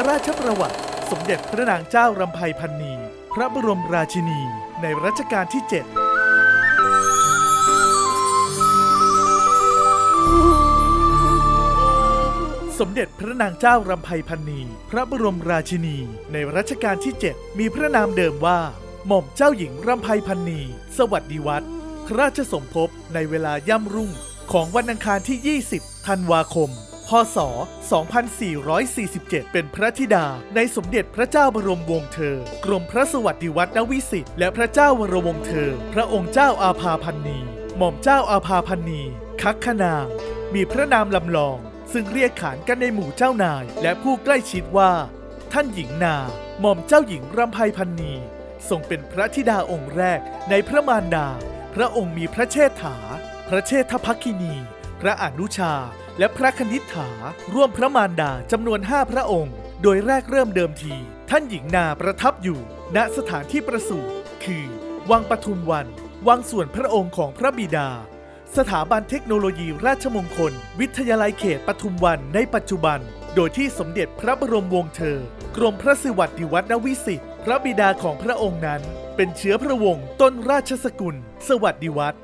ระราชประวัติ สมเด็จพระนางเจ้ารำไพพันนี พระบรมราชินี ในรัชกาลที่ 7สมเด็จพระนางเจ้ารำไพพันนี พระบรมราชินี ในรัชกาลที่ 7 มีพระนามเดิมว่า หม่อมเจ้าหญิงรำไพพันนี สวัสดีวัฒน์พระราชสมภพในเวลาย่ำรุ่งของวันอังคารที่ 20 ธันวาคม พศ 2447 เป็นพระธิดา ในสมเด็จพระเจ้าบรมวงศ์เธอ กรมพระสวัสดิวัฒนวิสิทธิ์และพระเจ้าวรวงศ์เธอ พระองค์เจ้าอาภาพันนี หม่อมเจ้าอาภาพันนี คักขนาง มีพระนามลำลอง ซึ่งเรียกขานกันในหมู่เจ้านาย และผู้ใกล้ชิดว่า ท่านหญิงนา หม่อมเจ้าหญิงรำไพพันนีทรงเป็นพระธิดาองค์แรกในพระมารดา พระองค์มีพระเชษฐา พระเชษฐภักคินี พระอนุชา และพระคณิษฐา ร่วมพระมารดาจำนวนห้าพระองค์ โดยแรกเริ่มเดิมที ท่านหญิงนาประทับอยู่ ณสถานที่ประสูติคือ วังปทุมวัน วังส่วนพระองค์ของพระบิดา สถาบันเทคโนโลยีราชมงคล วิทยาลัยเขตปทุมวันในปัจจุบัน โดยที่สมเด็จพระบรมวงศ์เธอ กรมพระสิวัติวัฒนวิสิทธิ์พระบิดาของพระองค์นั้น เป็นเชื้อพระวงศ์ต้นราชสกุล สวัสดิวัฒน์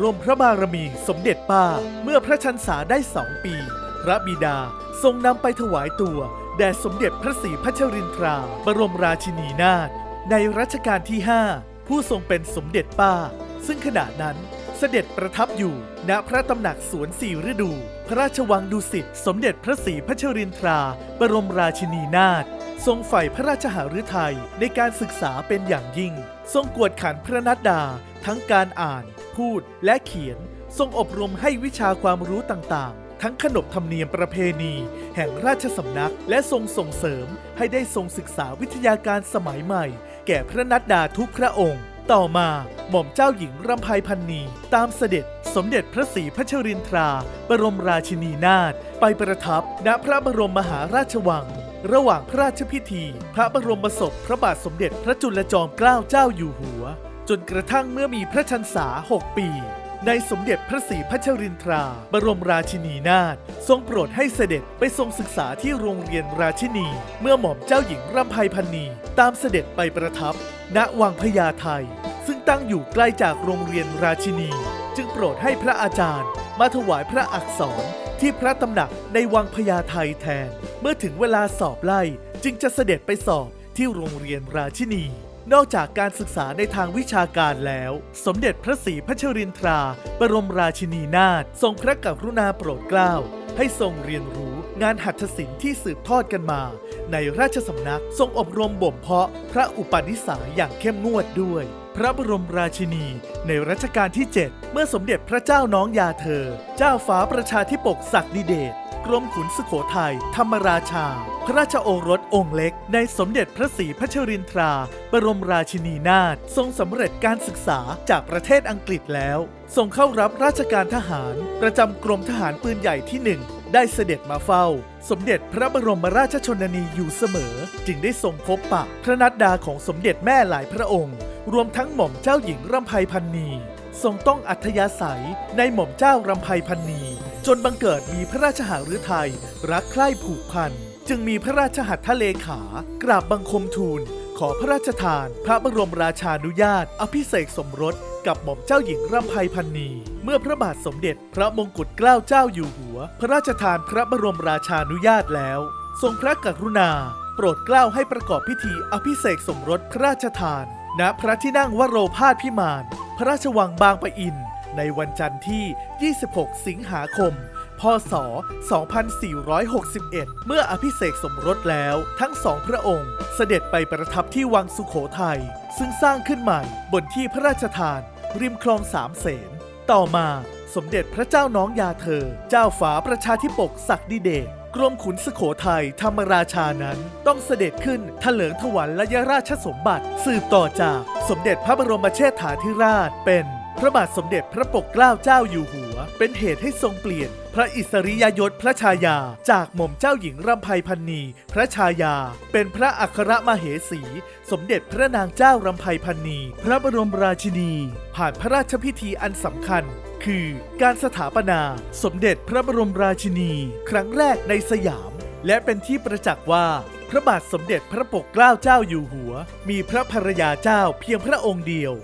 รวมพระบารมีสมเด็จป้า เมื่อพระชันษาได้สองปี พระบิดาทรงนำไปถวายตัวแด่สมเด็จพระศรีพัชรินทรา บรมราชินีนาถในรัชกาลที่ 5 ผู้ทรงเป็นสมเด็จป้า ซึ่งขณะนั้นเสด็จประทับอยู่ณพระตำหนักสวนสี่ฤดู พระราชวังดุสิตสมเด็จพระศรีพัชรินทรา บรมราชินีนาถ ทรงใฝ่พระราชหฤทัยในการศึกษาเป็นอย่างยิ่ง ทรงกวดขันพระนัดดา ทั้งการอ่าน พูดและเขียน ทรงอบรมให้วิชาความรู้ต่างๆ ทั้งขนบธรรมเนียมประเพณี แห่งราชสำนักและทรงส่งเสริมให้ได้ทรงศึกษาวิทยาการสมัยใหม่ แก่พระนัดดาทุกพระองค์ต่อมาหม่อมเจ้าหญิงรำไพพันนีตามเสด็จสมเด็จพระศรีพัชรินทรา บรมราชินีนาถไปประทับณพระบรมมหาราชวัง ระหว่างพระราชพิธี พระบรมศพพระบาทสมเด็จพระจุลจอมเกล้าเจ้าอยู่หัว จนกระทั่งเมื่อมีพระชันษา 6 ปีในสมเด็จพระศรีพัชรินทรา บรมราชินีนาถทรงโปรดให้เสด็จไปทรงศึกษาที่โรงเรียนราชินี เมื่อหม่อมเจ้าหญิงรำไพพันนี ตามเสด็จไปประทับ ณวังพญาไทซึ่งตั้งอยู่ใกล้จากโรงเรียนราชินี จึงโปรดให้พระอาจารย์ มาถวายพระอักษรที่พระตำหนักในวังพญาไทแทน เมื่อถึงเวลาสอบไล่จึงจะเสด็จไปสอบที่โรงเรียนราชินี นอกจากการศึกษาในทางวิชาการแล้ว สมเด็จพระศรีพัชรินทรา บรมราชินีนาถทรงพระกรุณาโปรดเกล้า ให้ทรงเรียนรู้งานหัตถศิลป์ที่สืบทอดกันมา ในราชสำนักทรงอบรมบ่มเพาะพระอุปนิสัยอย่างเข้มงวดด้วย พระบรมราชินี ในรัชกาลที่ 7 เมื่อสมเด็จพระเจ้าน้องยาเธอ เจ้าฟ้าประชาธิปกศักดิเดช กรมขุนสุโขทัยธรรมราชา พระราชโอรสองค์เล็ก ในสมเด็จพระศรีพัชรินทรา บรมราชินีนาถทรงสำเร็จการศึกษาจากประเทศอังกฤษแล้วทรงเข้ารับราชการทหาร ประจำกรมทหารปืนใหญ่ที่หนึ่งได้เสด็จมาเฝ้า สมเด็จพระบรมราชชนนีอยู่เสมอ จึงได้ทรงพบปะพระนัดดาของสมเด็จแม่หลายพระองค์ รวมทั้งหม่อมเจ้าหญิงรำไพพันนีทรงต้องอัธยาศัยในหม่อมเจ้ารำไพพันนี จนบังเกิดมีพระราชหฤทัยรักใคร่ผูกพัน จึงมีพระราชหัตถเลขากราบบังคมทูล ขอพระราชทาน พระบรมราชานุญาต อภิเษกสมรสกับหม่อมเจ้าหญิงรำไพพันนี เมื่อพระบาทสมเด็จพระมงกุฎเกล้าเจ้าอยู่หัว พระราชทานพระบรมราชานุญาตแล้ว ทรงพระกรุณา โปรดเกล้าให้ประกอบพิธีอภิเษกสมรสพระราชทาน ณพระที่นั่งวโรพาสพิมาน พระราชวังบางปะอิน ในวันจันทร์ที่ 26 สิงหาคม พศ 2461 เมื่ออภิเษกสมรสแล้วทั้งสองพระองค์ เสด็จไปประทับที่วังสุขโขทัย ซึ่งสร้างขึ้นใหม่บนที่พระราชทาน ริมคลองสามเสน ต่อมาสมเด็จพระเจ้าน้องยาเธอ เจ้าฝาประชาธิปกศักดิเดชกรมขุนสุโขทัยธรรมราชานั้น ต้องเสด็จขึ้นถลิงถวัลแลยราชสมบัติ สืบต่อจากสมเด็จพระบรมเชษฐาธิราชเป็น ระบาทสมเด็จพระปกเกล้าเจ้าอยู่หัว เป็นเหตุให้ทรงเปลี่ยน พระอิสริยยศพระชายา จากหม่อมเจ้าหญิงรำไพพันนี พระชายา เป็นพระอัครมเหสี สมเด็จพระนางเจ้ารำไพพันนี พระบรมราชินี ผ่านพระราชพิธีอันสำคัญ คือการสถาปนา สมเด็จพระบรมราชินี ครั้งแรกในสยาม และเป็นที่ประจักษ์ว่าพระบาทสมเด็จพระปกเกล้าเจ้าอยู่หัว มีพระภรรยาเจ้าเพียงพระองค์เดียว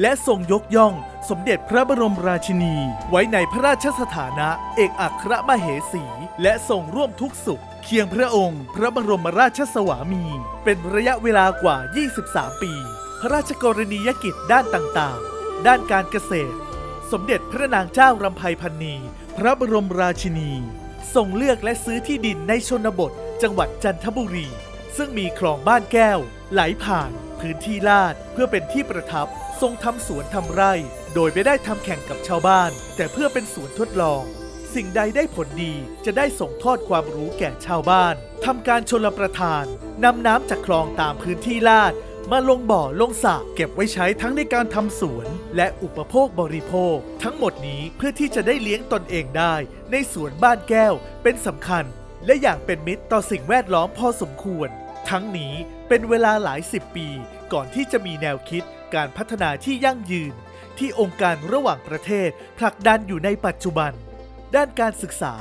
และทรงยกย่องสมเด็จพระบรมราชินี ไว้ในพระราชสถานะเอกอัครมเหสี และทรงร่วมทุกสุข เคียงพระองค์ พระบรมราชสวามี เป็นระยะเวลากว่า 23 ปี พระราชกรณียกิจด้านต่างๆ ด้านการเกษตร สมเด็จพระนางเจ้ารำไพพันนีพระบรมราชินีทรงเลือกและซื้อที่ดินในชนบท จังหวัดจันทบุรี ซึ่งมีคลองบ้านแก้ว ไหลผ่าน พื้นที่ลาดเพื่อเป็นที่ประทับ ทรงทำสวนทำไร่ โดยไม่ได้ทำแข่งกับชาวบ้าน แต่เพื่อเป็นสวนทดลอง สิ่งใดได้ผลดีจะได้ส่งทอดความรู้แก่ชาวบ้านทำการชลประทานนำน้ำจากคลองตามพื้นที่ลาด มาลงบ่อลงสระเก็บไว้ใช้ทั้งในการทำสวน และอุปโภคบริโภค ทั้งหมดนี้เพื่อที่จะได้เลี้ยงตนเองได้ ในสวนบ้านแก้วเป็นสำคัญ และอย่างเป็นมิตรต่อสิ่งแวดล้อมพอสมควร ทั้งนี้เป็นเวลาหลายสิบปี ก่อนที่จะมีแนวคิด การพัฒนาที่ยั่งยืน ที่องค์การระหว่างประเทศผลักดันอยู่ในปัจจุบัน ด้านการศึกษา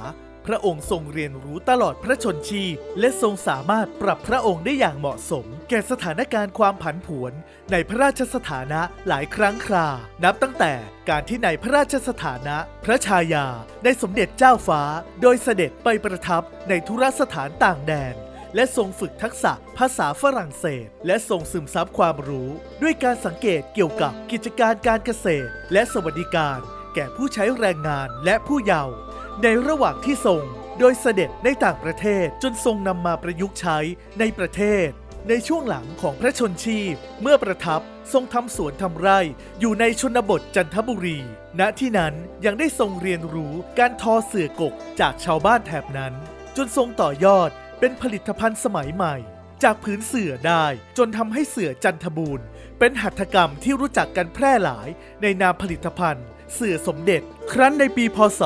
พระองค์ทรงเรียนรู้ตลอดพระชนชีพและทรงสามารถปรับพระองค์ได้อย่างเหมาะสม แก่สถานการณ์ความผันผวน ในพระราชสถานะหลายครั้งครา นับตั้งแต่การที่ในพระราชสถานะ พระชายาในสมเด็จเจ้าฟ้า โดยเสด็จไปประทับในธุรสถานต่างแดน และทรงฝึกทักษะภาษาฝรั่งเศส และทรงซึมซับความรู้ ด้วยการสังเกตเกี่ยวกับกิจการการเกษตร และสวัสดิการ แก่ผู้ใช้แรงงานและผู้เยาว์ในระหว่างที่ทรงโดยเสด็จในต่างประเทศจนทรงนำมาประยุกต์ใช้ในประเทศ ในช่วงหลังของพระชนชีพ เมื่อประทับทรงทำสวนทำไร่ อยู่ในชนบทจันทบุรี ณที่นั้นยังได้ทรงเรียนรู้การทอเสื่อกกจากชาวบ้านแถบนั้น จนทรงต่อยอด เป็นผลิตภัณฑ์สมัยใหม่ จากผืนเสื่อได้จนทำให้เสื่อจันทบูรณ์ เป็นหัตถกรรมที่รู้จักกันแพร่หลายในนามผลิตภัณฑ์ เสื่อสมเด็จ ครั้นในปีพศ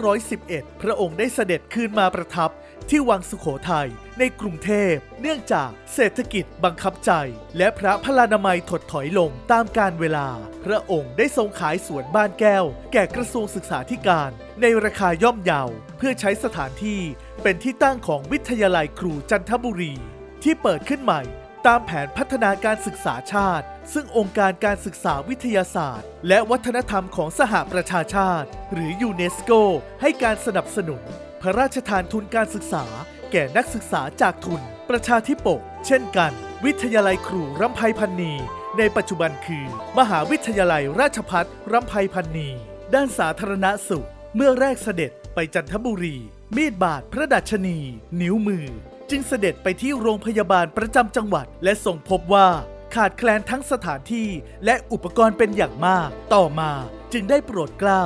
2511 พระองค์ได้เสด็จคืนมาประทับที่วังสุโขทัย ในกรุงเทพ เนื่องจากเศรษฐกิจบังคับใจ และพระพลานามัยถดถอยลงตามกาลเวลา พระองค์ได้ทรงขายสวนบ้านแก้ว แก่กระทรวงศึกษาธิการ ในราคาย่อมเยาเพื่อใช้สถานที่เป็นที่ตั้งของวิทยาลัยครูจันทบุรี ที่เปิดขึ้นใหม่ตามแผนพัฒนาการศึกษาชาติ ซึ่งองค์การการศึกษาวิทยาศาสตร์ และวัฒนธรรมของสหประชาชาติ หรือยูเนสโกให้การสนับสนุน พระราชทานทุนการศึกษา แก่นักศึกษาจากทุน ประชาธิปก เช่นกัน วิทยาลัยครูรำไพพันนี ในปัจจุบันคือ มหาวิทยาลัยราชพัฒรำไพพันนี ด้านสาธารณสุข เมื่อแรกเสด็จไปจันทบุรี มีดบาดพระดัชนี นิ้วมือ จึงเสด็จไปที่โรงพยาบาลประจำจังหวัด และทรงพบว่าขาดแคลนทั้งสถานที่และอุปกรณ์เป็นอย่างมาก ต่อมาจึงได้โปรดเกล้า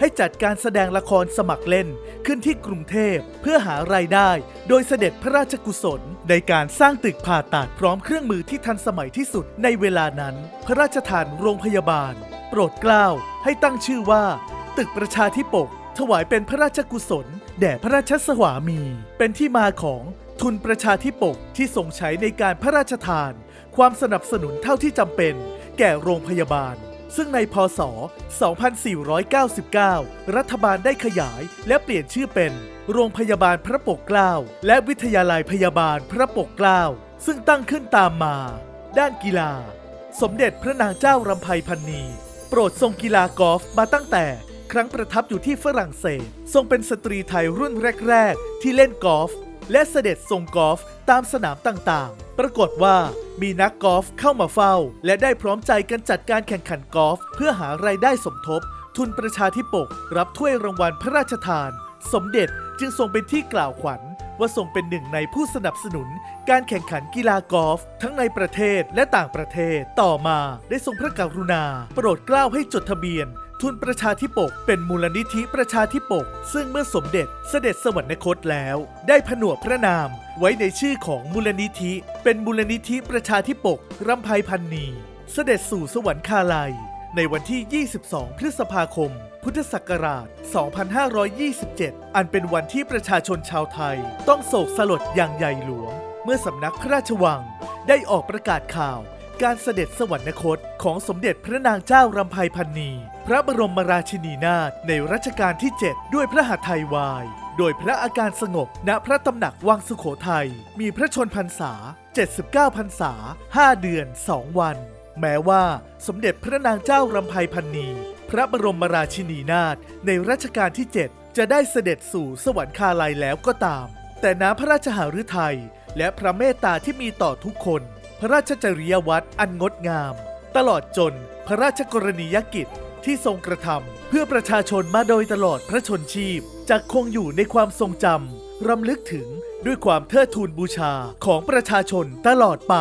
ให้จัดการแสดงละครสมัครเล่นขึ้นที่กรุงเทพเพื่อหารายได้ โดยเสด็จพระราชกุศล ในการสร้างตึกผ่าตัดพร้อมเครื่องมือที่ทันสมัยที่สุดในเวลานั้น พระราชทานโรงพยาบาล โปรดเกล้าให้ตั้งชื่อว่า ตึกประชาธิปก ถวายเป็นพระราชกุศล แด่พระราชสวามี เป็นที่มาของทุนประชาธิปกที่ทรงใช้ในการพระราชทาน ความสนับสนุนเท่าที่จำเป็น แก่โรงพยาบาล ซึ่งในพศ 2499 รัฐบาลได้ขยายและเปลี่ยนชื่อเป็น โรงพยาบาลพระปกเกล้า และวิทยาลัยพยาบาลพระปกเกล้า ซึ่งตั้งขึ้นตามมา ด้านกีฬา สมเด็จพระนางเจ้ารำไพพันนี โปรดทรงกีฬากอล์ฟมาตั้งแต่ครั้งประทับอยู่ที่ฝรั่งเศส ทรงเป็นสตรีไทยรุ่นแรก ๆ ที่เล่นกอล์ฟ และเสด็จทรงกอล์ฟตามสนามต่างๆ ปรากฏว่ามีนักกอล์ฟเข้ามาเฝ้า และได้พร้อมใจกันจัดการแข่งขันกอล์ฟเพื่อหารายได้สมทบ ทุนประชาธิปก รับถ้วยรางวัลพระราชทาน สมเด็จจึงทรงเป็นที่กล่าวขวัญว่าทรงเป็นหนึ่งในผู้สนับสนุน การแข่งขันกีฬากอล์ฟทั้งในประเทศและต่างประเทศ ต่อมาได้ทรงพระกรุณา โปรดเกล้าให้จดทะเบียน ทุนประชาธิปกเป็นมูลนิธิประชาธิปก ซึ่งเมื่อสมเด็จเสด็จสวรรคตแล้ว ได้ผนวกพระนาม ไว้ในชื่อของมูลนิธิ เป็นมูลนิธิประชาธิปกรำไพพันนีเสด็จสู่สวรรคาลัย ในวันที่ 22 พฤษภาคม พุทธศักราช 2527 อันเป็นวันที่ประชาชนชาวไทย ต้องโศกสลดอย่างใหญ่หลวง เมื่อสำนักพระราชวัง ได้ออกประกาศข่าว การเสด็จสวรรคตของสมเด็จพระนางเจ้ารำไพพันนี พระบรมราชินีนาถในรัชกาลที่ 7 ด้วยพระหัตถ์ไทยวาย โดยพระอาการสงบณพระตำหนักวังสุโขทัย มีพระชนพรรษา 79 พรรษา 5 เดือน 2 วัน แม้ว่าสมเด็จพระนางเจ้ารำไพพันนี พระบรมราชินีนาถในรัชกาลที่ 7 จะได้เสด็จสู่สวรรคาลัยแล้วก็ตาม แต่น้ำพระราชหฤทัยและพระเมตตาที่มีต่อทุกคน พระราชจริยวัตรอันงดงาม ตลอดจนพระราชกรณียกิจที่ทรงกระทำเพื่อประชาชนมาโดยตลอดพระชนชีพจะคงอยู่ในความทรงจำรำลึกถึงด้วยความเทิดทูนบูชาของประชาชนตลอดไป